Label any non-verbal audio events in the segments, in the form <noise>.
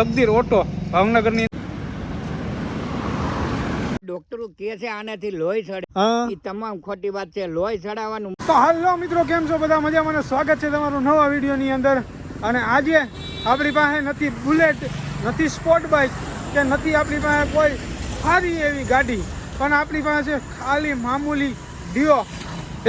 તકદીર auto ભાવનગરની ડોક્ટરો કે છે આનાથી લોહી સડે. એ તમામ ખોટી વાત છે. લોહી સડાવવાનું તો હાલો મિત્રો કેમ છો? બધા મજામાં સ્વાગત છે તમારું નવા વિડીયોની અંદર. અને આજે આપણી પાસે નથી બુલેટ નથી સ્પોર્ટ બાઇક કે નથી આપણી પાસે કોઈ સારી એવી ગાડી પણ આપણી પાસે ખાલી મામૂલી ડીઓ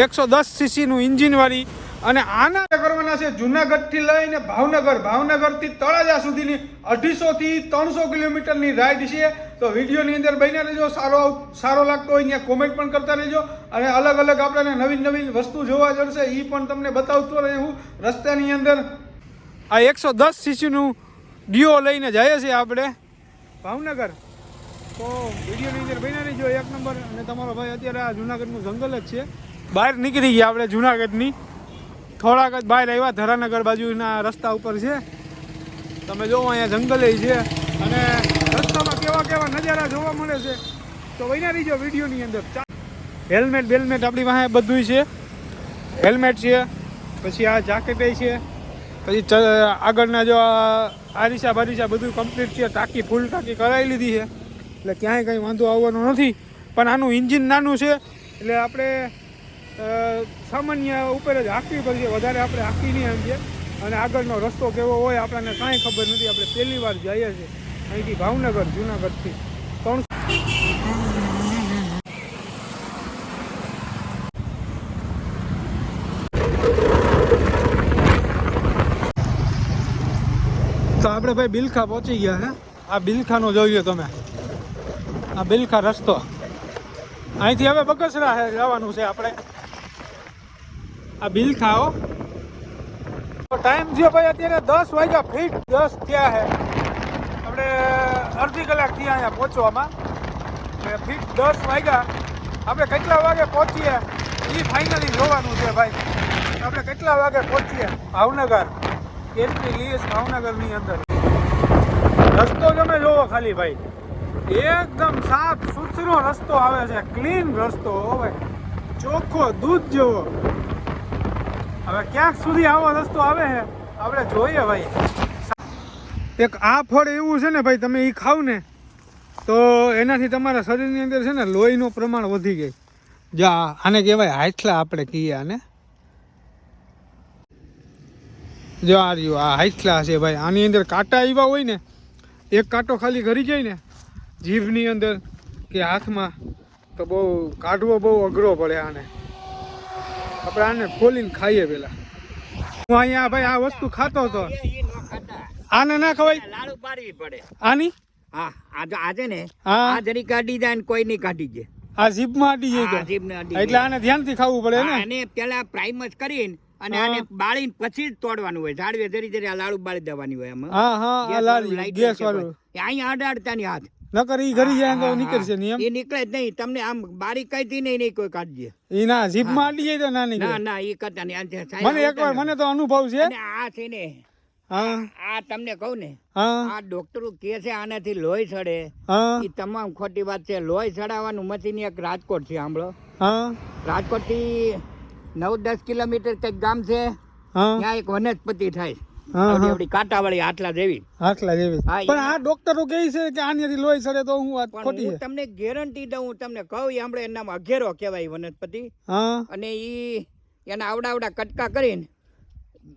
એકસો દસ સીસીનું ઇન્જિનવાળી અને આના કરવાના છે, જુનાગઢથી લઈને ભાવનગર, ભાવનગરથી તળાજા સુધીની અઢીસોથી ત્રણસો કિલોમીટરની રાઈડ છે. તો વિડીયોની અંદર બન્યા રહેજો, સારો સારો લાગતો હોય ત્યાં કોમેન્ટ પણ કરતા રહેજો. અને અલગ અલગ આપણને નવીન નવીન વસ્તુ જોવા જશે એ પણ તમને બતાવતો રહે હું રસ્તાની અંદર. આ એકસો દસ સીસીનું ડીઓ લઈને જઈએ છીએ આપણે. ભાવનગર. તો વિડીયોની અંદર બન્યા રહેજો, એક નંબર. અને તમારો ભાઈ અત્યારે આ જુનાગઢનું જંગલ જ છે. બહાર નીકળી ગયા આપણે જુનાગઢની. થોડાક જ બહાર આવ્યા, ધરાનગર બાજુના રસ્તા ઉપર છે. તમે જોવો, અહીંયા જંગલે છે. અને રસ્તામાં કેવા કેવા નજારા જોવા મળે છે. તો વૈના રહીજો વિડીયોની અંદર. હેલ્મેટ, બેલ્મેટ આપણી પાસે બધું છે. હેલ્મેટ છે, પછી આ જાકેટ છે. પછી આગળના જો આરીસા બારીસા બધું કમ્પ્લીટ છે. ટાંકી ફૂલ ટાંકી કરાવી લીધી છે. એટલે ક્યાંય કંઈ વાંધો આવવાનો નથી. પણ આનું ઇન્જિન નાનું છે. એટલે આપણે સામાન્ય ઉપર જ હાંકવી પડશે. વધારે આપણે હાંકી નહીં આમ અને આગળનો રસ્તો કેવો હોય આપણને કાંઈ ખબર નથી. આપણે પહેલી વાર જઈએ છીએ. અહીંથી ભાવનગર, જુનાગઢથી. ત્રણ તો આપણે ભાઈ બિલખા પહોંચી ગયા હે. આ બિલખાનો જોઈએ તમે. આ બિલખા રસ્તો. અહીંથી હવે બગસરા જવાનું છે આપણે. આ બિલ ખાઓ. ટાઈમ થયો ભાઈ અત્યારે દસ વાગ્યા ફીટ દસ થયા છે. આપણે અડધી કલાક થયા અહીંયા પહોંચવામાં. ફીટ દસ વાગ્યા. આપણે કેટલા વાગે પહોંચીએ? એ ફાઇનલી જોવાનું છે ભાઈ. આપણે કેટલા વાગે પહોંચીએ? ભાવનગર. એન્ટ્રી લઈએ ભાવનગરની અંદર. રસ્તો તમે જોવો ખાલી ભાઈ. એકદમ સાફ સુથરો રસ્તો આવે છે. ક્લીન રસ્તો ભાઈ. ચોખ્ખો દૂધ જેવો. હવે ક્યાંક સુધી આવો રસ્તો આવે છે? આપણે જોઈએ ભાઈ. એક આ ફળ એવું છે ને ભાઈ, તમે એ ખાવ ને, તો એનાથી તમારા શરીરની અંદર છે ને લોહીનું પ્રમાણ વધી ગઈ જા આને કહેવાય હાઈથલા આપણે કહીએ આને. જો આ રહ્યું, આ હાઇથલા છે ભાઈ. આની અંદર કાંટા આવ્યા હોય ને, એક કાંટો ખાલી ઘરી જાય ને, જીભની અંદર કે હાથમાં, તો બહુ કાઢવો બહુ અઘરો પડે આને. આપણે આને ખોલીને ખાઈએ પેલા. હું અહીંયા ભાઈ આ વસ્તુ ખાતો હતો. આને ના ખવાય? લાડુ પાડવી પડે. આની? હા આજે ને. આ જરી કાઢી જાય ને કોઈ નહીં કાઢી જાય. આ જીભમાં અડી જાય. જીભને અડી એટલે. આને ધ્યાનથી ખાવું પડે ને? આને પેલા પ્રાઇમ જ કરીને અને આને બાળીને પછી જ તોડવાનું હોય. ઝાડવે જરી જરી આ લાડુ બાળી દેવાની હોય એમાં હા હા આ lighter ગેસ વાળું. અહીંયા અડાડતા ની હાથ. નકર ઈ ઘરી જાય તો નીકળશે. નહીં એમ? એ નીકળે જ નહીં. તમને આમ બારી કઈ થી નહીં નહીં કોઈ કાઢજે. ઈ ના જીભમાં અડી જાય તો ના ના નીકળે. ના એ કરતા નહીં. મને એકવાર મને તો અનુભવ છે. આ છે ને આ તમને કહું ને આ ડોક્ટરો કે છે આનાથી લોહી સડે. હા. એ તમામ ખોટી વાત છે. લોહી સડાવવાનું મશીન એક રાજકોટ છે સાંભળો. હા. રાજકોટથી નવ દસ કિલોમીટર કંઈક ગામ છે ત્યાં એક વનસ્પતિ થાય. હા, આવડી હા. આવડી કાંટાવાળી આટલા જેવી. આટલા જેવી. પણ આ ડોક્ટરો કહે છે કે આની લોહી સડે તો હું વાત ખોટી છે. તમને ગેરંટી દઉં હું તમને કહું આપણે એનામાં અઘેરો કહેવાય વનસ્પતિ. અને ઈ એના આવડા આવડા કટકા કરીને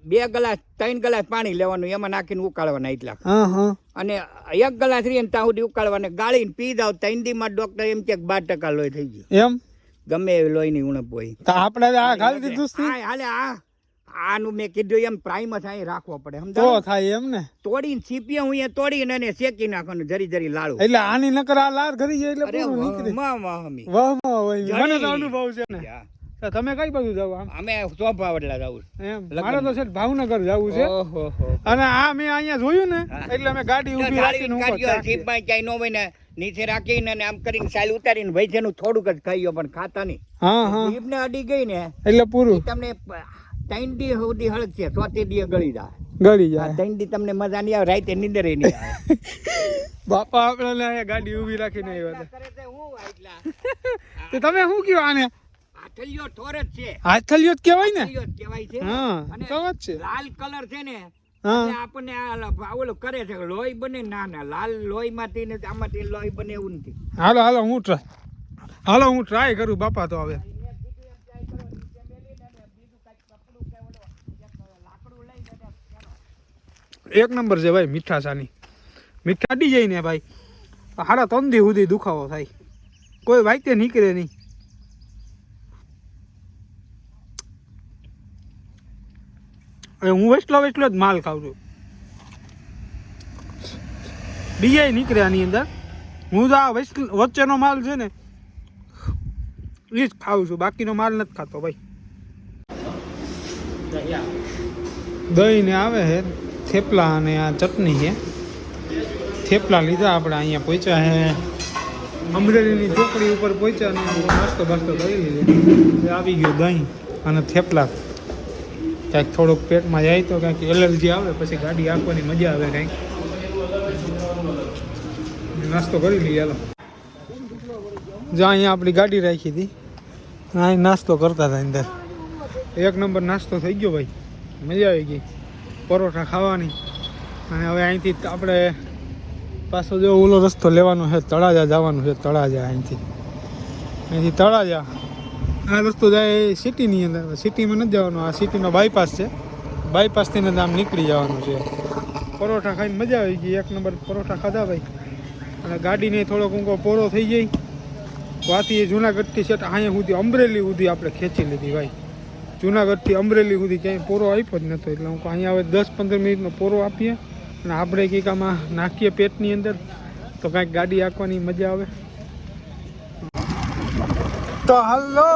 બે ગ્લાસ ત્રણ ગ્લાસ પાણી લેવાનું એમાં નાખીને ઉકાળવાના એટલા. અને એક ગ્લાસ રહીને ત્યાં સુધી ઉકાળવાને ગાળીને પી જાવ ત્રણ દીમાં ડોક્ટર એમ કે બાર ટકા લોહી થઈ ગયું. એમ? ગમે એવી લોહીની ઉણપ હોય. આપણે આ ગાળી દીધું હાલે આ આનું મેં કીધું એમ પ્રાઇમ જ અહીં રાખવો પડે તો થાય એમ ને. તોડીને છીપીએ હું એ તોડીને એને શેકી નાખવાનું જરી જરી લાડુ. એટલે આની નકર આ લાર ઘરી જાય એટલે પૂરું નીકળે. વાહ, વાહ, મને તો અનુભવ છે ને. તમે કઈ બાજુ જાવ અમે સોભાવડલા જાવું એમ. મારે તો છે ભાવનગર જવું છે. અને આ મેં અહીંયા જોયું ને એટલે અમે ગાડી તો ઊભી રાખીને ચાખીએ. ક્યાંય નો હોય ને નીચે રાખીને અને આમ કરીને સાલ ઉતારીને વૈદ્યનું થોડુંક જ ખાઈ ગયો પણ ખાતા નહીં. જીભને અડી ગઈ ને એટલે પૂરું. તમને ત્રણ દી સુધી હળગશે ચોથી દી ગળી જાય. ગળી જાય. ત્રણ દી તમને મજા નહીં આવે રાતે નીંદર નહીં આવે. <laughs> બાપા આપણે અહીંયા ગાડી ઊભી રાખીને આવ્યા હતા. <laughs> તો તમે શું કયો આને? હાથલિયો થોર જ છે. હાથલિયો જ કહેવાય ને? કહેવાય છે. હા અને છે. લાલ કલર છે ને આપણને ઓલું કરે છે લોહી બને ના ના લાલ લોહીમાંથી ને આમાંથી લોહી બને એવું નથી. હાલો હાલો હું ટ્રાય હાલો હું ટ્રાય કરું બાપા તો હવે. એક નંબર છે ભાઈ મીઠા સાની મીઠા અડી જાય ને ભાઈ. સાડા ત્રણ દી સુધી દુખાવો થાય. કોઈ વાક્ય નીકળે નહીં. અને હું વેચલો વેચલો જ માલ ખાઉં છું. બીજા નીકળે આની અંદર. હું તો આ વચ- વચ્ચેનો માલ છે ને, એ જ ખાઉં છું. બાકીનો માલ નથી ખાતો ભાઈ. દહીં ને આવે છે થેપલા અને આ ચટણી છે. થેપલા લીધા આપણે અહીંયા પહોંચ્યા હે. અમરેલીની ચોકડી ઉપર પહોંચ્યા અને નાસ્તો બાસ્તો કરી લીધો આવી ગયું દહીં અને થેપલા. કાંઈક થોડુંક પેટમાં જાય તો કાંઈક એલર્જી આવે, પછી ગાડી આંકવાની મજા આવે કાંઈક. નાસ્તો કરી લઈએ, હાલો. જો અહીંયા આપણી ગાડી રાખી હતી. અહીં નાસ્તો કરતા હતા અંદર. એક નંબર નાસ્તો થઈ ગયો ભાઈ. મજા આવી ગઈ. પરોઠા ખાવાની. અને હવે અહીંથી આપણે પાછો જો ઓલો રસ્તો લેવાનો છે, તળાજા જવાનું છે, તળાજા અહીંથી. અહીંથી તળાજા. આ રસ્તો જાય સિટીની અંદર. સિટીમાં નથી જવાનું, આ સિટીનો બાયપાસ છે. બાયપાસથી ને આમ નીકળી જવાનું છે. પરોઠા ખાઈને મજા આવી ગઈ. એક નંબર પરોઠા ખાધા ભાઈ. અને ગાડીને થોડોક ઊંઘો પોરો થઈ જાય વાથી જુનાગઢથી છે અહીંયા સુધી, અમરેલી સુધી આપણે ખેંચી લીધી ભાઈ. જુનાગઢથી અમરેલી સુધી ક્યાંય પોરો આપ્યો જ નહોતો. એટલે હું અહીંયા હવે દસ પંદર મિનિટનો પોરો આપીએ અને આપણે કંઈક આમાં નાખીએ પેટની અંદર. તો કાંઈક ગાડી આંકવાની મજા આવે. તો હલો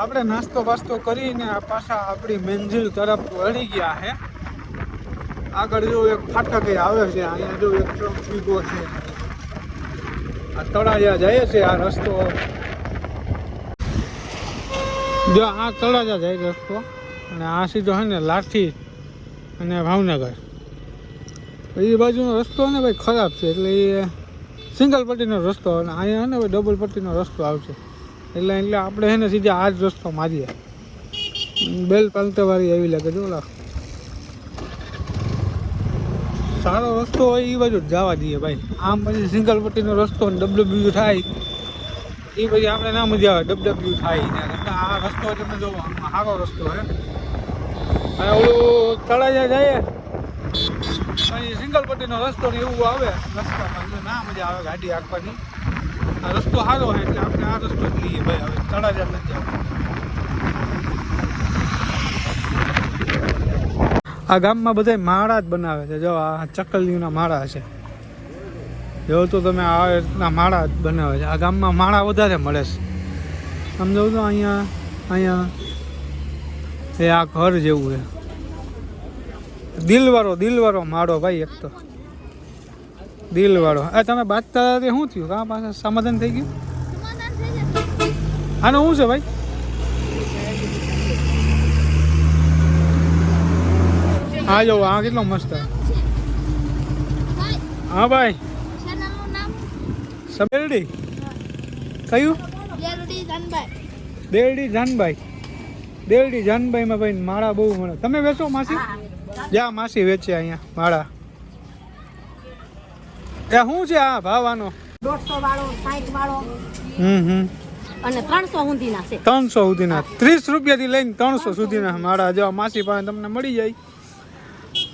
આપણે નાસ્તો બાસ્તો કરીને આ પાછા આપણી મંજિલ તરફ વળી ગયા હે. આગળ જો એક ફાટક આવે છે, અહીંયા જો એક ટ્રક છે. આ તળાજા જાય છે, આ રસ્તો. જો આ તળાજા જાય રસ્તો. અને આ સીધો છે ને લાઠી અને ભાવનગર. એ બાજુનો રસ્તો ને ભાઈ ખરાબ છે. એટલે એ સિંગલ પટ્ટીનો રસ્તો અને અહીંયા ને ભાઈ ડબલ પટ્ટીનો રસ્તો આવશે. એટલે એટલે આપણે છે ને સીધા આ જ રસ્તો મારીએ. બેલ પાલતેવાળી એવી લાગે જો ઓલા. સારો રસ્તો હોય એ બાજુ જવા દઈએ ભાઈ. આમ પછી સિંગલ પટ્ટીનો રસ્તો ડબલ્યુ થાય. એ પછી આપણે ના મજા આવે. ડબડબ્લ્યુ થાય. આ રસ્તો તમે જો સારો રસ્તો હે અને ઓલું તળાજા જાય પછી સિંગલ પટ્ટીનો રસ્તો ને એવું આવે, રસ્તામાં ના મજા આવે ગાડી આખવાની. આ રસ્તો સારો છે, એટલે આપણે આ રસ્તો જ લઈએ ભાઈ, હવે તળાજા નથી જવું આ ગામમાં બધા માળા જ બનાવે છે, જો, આ ચકલીના માળા છે. જો તો તમે આ રીતના માળા જ બનાવે છે. આ ગામમાં માળા વધારે મળે છે. સમજો તો અહીંયા અહીંયા એ આ ઘર જેવું છે દિલવાળો દિલવાળો માળો ભાઈ એક તો દિલવાળો એ તમે બાજતા હતા તે શું થયું કાં પાસે સમાધાન થઈ ગયું આનું શું છે ભાઈ હા જો આ કેટલો મસ્ત હા ભાઈ ચેનલનું નામ સબેરડી કયું લેલડી જાનબાઈ દેરડી જાનભાઈ દેરડી જાનબાઈમાં ભાઈ માળા બહુ મળે. તમે વેચો માસી? જા માસી વેચે અહીંયા માળા. એ શું છે આ ભાવ આનો દોઢસો વાળો સાઠ વાળો. હમ હમ. અને ત્રણસો સુધીના છે. ત્રણસો સુધીના. ત્રીસ રૂપિયાથી લઈને ત્રણસો સુધીના માળા. જો માસી પાસે તમને મળી જાય.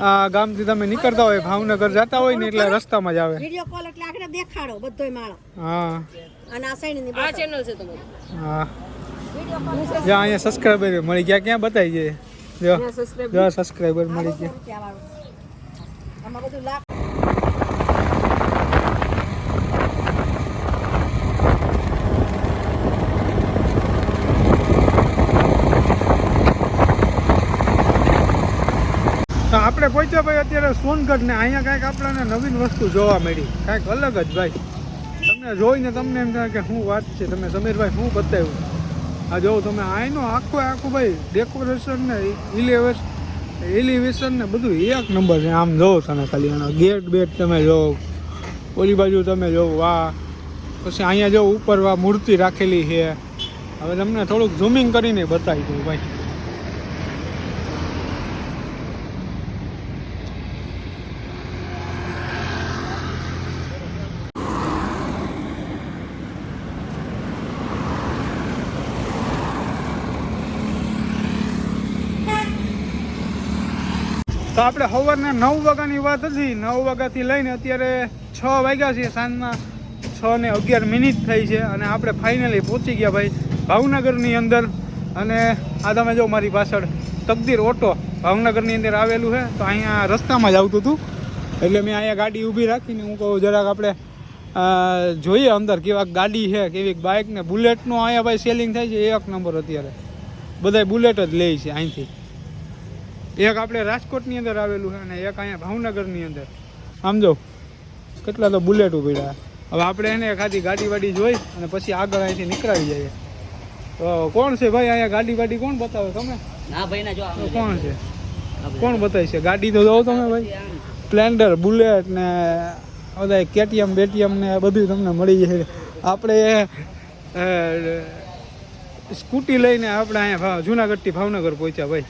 આ ગામથી તમે નીકળતા હોય ભાવનગર જતા હોય ને એટલે રસ્તામાં જ આવે. વિડિયો કોલ એટલે આગળ દેખાડો બધોય માળો. હા. અને આ સાઈડની આ ચેનલ છે તમારી. હા. જ્યાં અહીંયા સબસ્ક્રાઈબર મળી ગયા. ક્યાં બતાવી જાય જો જો સબસ્ક્રાઈબર મળી ગયા. આપણે પહોંચ્યા ભાઈ અત્યારે સોનગઢ ને અહીંયા કાંઈક આપણને નવીન વસ્તુ જોવા મળી. કાંઈક અલગ જ ભાઈ. તમને જોઈને તમને એમ થાય કે શું વાત છે? તમે સમીરભાઈ શું બતાવ્યું? આ જો તમે આઈનો આખો આખું ભાઈ ડેકોરેશન ને ઇલેવેશન એલિવેશન ને બધું એક નંબર છે. આમ જોવો તમે ખાલી એનો ગેટ બેટ તમે જોવો ઓલી બાજુ તમે જોવો વાહ. પછી અહીંયા જો ઉપર વા મૂર્તિ રાખેલી છે. હવે તમને થોડુંક ઝૂમિંગ કરીને બતાવી દઉં ભાઈ. તો આપણે સવારના નવ વાગ્યાની વાત હતી. નવ વાગ્યાથી લઈને અત્યારે છ વાગ્યા છે. સાંજના છ ને અગિયાર મિનિટ થઈ છે અને આપણે ફાઇનલી પહોંચી ગયા ભાઈ ભાવનગરની અંદર. અને આ તમે જો મારી પાછળ તકદીર ઓટો ભાવનગરની અંદર આવેલું છે. તો અહીંયા રસ્તામાં જ આવતું હતું. એટલે મેં અહીંયા ગાડી ઊભી રાખીને હું કહું જરાક આપણે જોઈએ અંદર કેવા ગાડી છે કેવી બાઇક ને બુલેટનું અહીંયા ભાઈ સેલિંગ થાય છે. એક નંબર અત્યારે. બધાય બુલેટ જ લે છે અહીંથી. એક આપણે રાજકોટની અંદર આવેલું છે અને એક અહીંયા ભાવનગરની અંદર. આમ જો કેટલા તો બુલેટ પડ્યા. હવે આપણે એને ખાલી ગાડી વાડી જોઈ અને પછી આગળ અહીંથી નીકળાવી જઈએ. તો કોણ છે ભાઈ અહીંયા ગાડી વાડી કોણ બતાવે તમે? ના ભાઈ ના જો કોણ છે? કોણ બતાવી છે? ગાડી તો જોવો તમે ભાઈ. સ્પ્લેન્ડર બુલેટ ને બધા કેટીએમ બેટીએમ ને બધું તમને મળી જાય. આપણે સ્કૂટી લઈને આપણે અહીંયા જુનાગઢથી ભાવનગર પહોંચ્યા ભાઈ.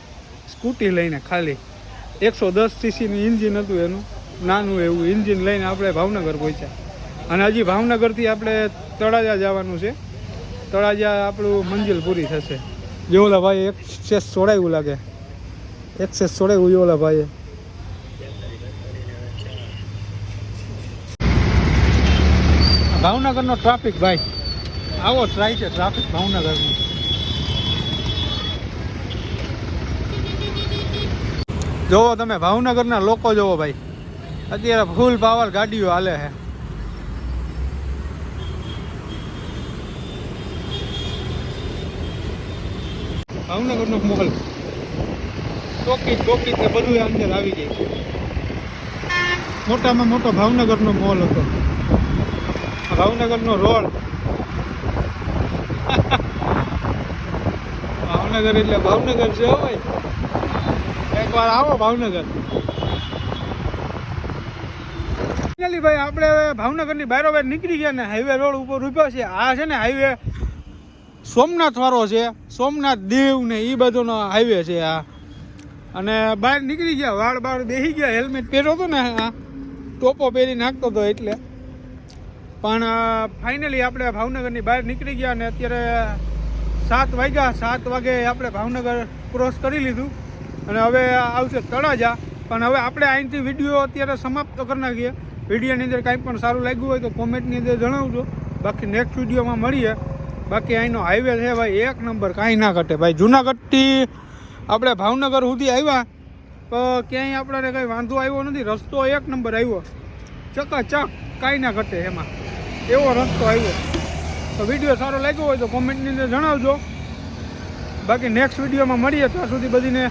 સ્કૂટી લઈને ખાલી. એકસો દસ સીસીનું ઇન્જિન હતું એનું. નાનું એવું ઇન્જિન લઈને આપણે ભાવનગર પહોંચ્યા. અને હજી ભાવનગરથી આપણે તળાજા જવાનું છે. તળાજા આપણું મંજિલ પૂરી થશે. જે ઓલા ભાઈ એક્સેસ છોડાયું લાગે. એક્સેસ છોડાયું છે ઓલા ભાઈએ. ભાવનગરનો ટ્રાફિક ભાઈ. આવો ટ્રાય છે ટ્રાફિક ભાવનગરનો. જોવો તમે, ભાવનગરના લોકો જોવો ભાઈ. અત્યારે ફૂલ પાવર ગાડીઓ હાલે છે. ભાવનગરનો મોલ ટોકી ટોકી તે બધું અંદર આવી જાય મોટામાં મોટો ભાવનગરનો મોલ હતો. ભાવનગરનો રોડ. <laughs> ભાવનગર એટલે ભાવનગર છે હોય એકવાર આવો ભાવનગર. ફાઇનલી ભાઈ, આપણે હવે ભાવનગરની બારોબાર નીકળી ગયા ને હાઈવે રોડ ઉપર ઊભો છે આ છે ને હાઈવે સોમનાથ વાળો છે. સોમનાથ દેવ ને એ બધોનો હાઈવે છે આ. અને બહાર નીકળી ગયા, વાળ બાળ બેસી ગયા હેલ્મેટ પહેર્યો હતો ને આ. ટોપો પહેરી નાખતો હતો એટલે. પણ ફાઇનલી આપણે ભાવનગરની બહાર નીકળી ગયા અને અત્યારે સાત વાગ્યા, સાત વાગે આપણે ભાવનગર ક્રોસ કરી લીધું. અને હવે આવશે તળાજા. પણ હવે આપણે અહીંથી વીડિયો અત્યારે સમાપ્ત કરી નાખીએ. વિડીયોની અંદર કાંઈ પણ સારું લાગ્યું હોય તો કોમેન્ટની અંદર જણાવજો. બાકી નેક્સ્ટ વિડીયોમાં મળીએ. બાકી અહીંનો હાઈવે છે ભાઈ, એક નંબર, કાંઈ ના ઘટે. ભાઈ, જુનાગઢથી આપણે ભાવનગર સુધી આવ્યા. તો ક્યાંય આપણને કંઈ વાંધો આવ્યો નથી. રસ્તો એક નંબર આવ્યો. ચકાચક, કાંઈ ના ઘટે એમાં. એવો રસ્તો આવ્યો. તો વીડિયો સારો લાગ્યો હોય તો કોમેન્ટની અંદર જણાવજો. બાકી નેક્સ્ટ વિડીયોમાં મળીએ. ત્યાં સુધી બધીને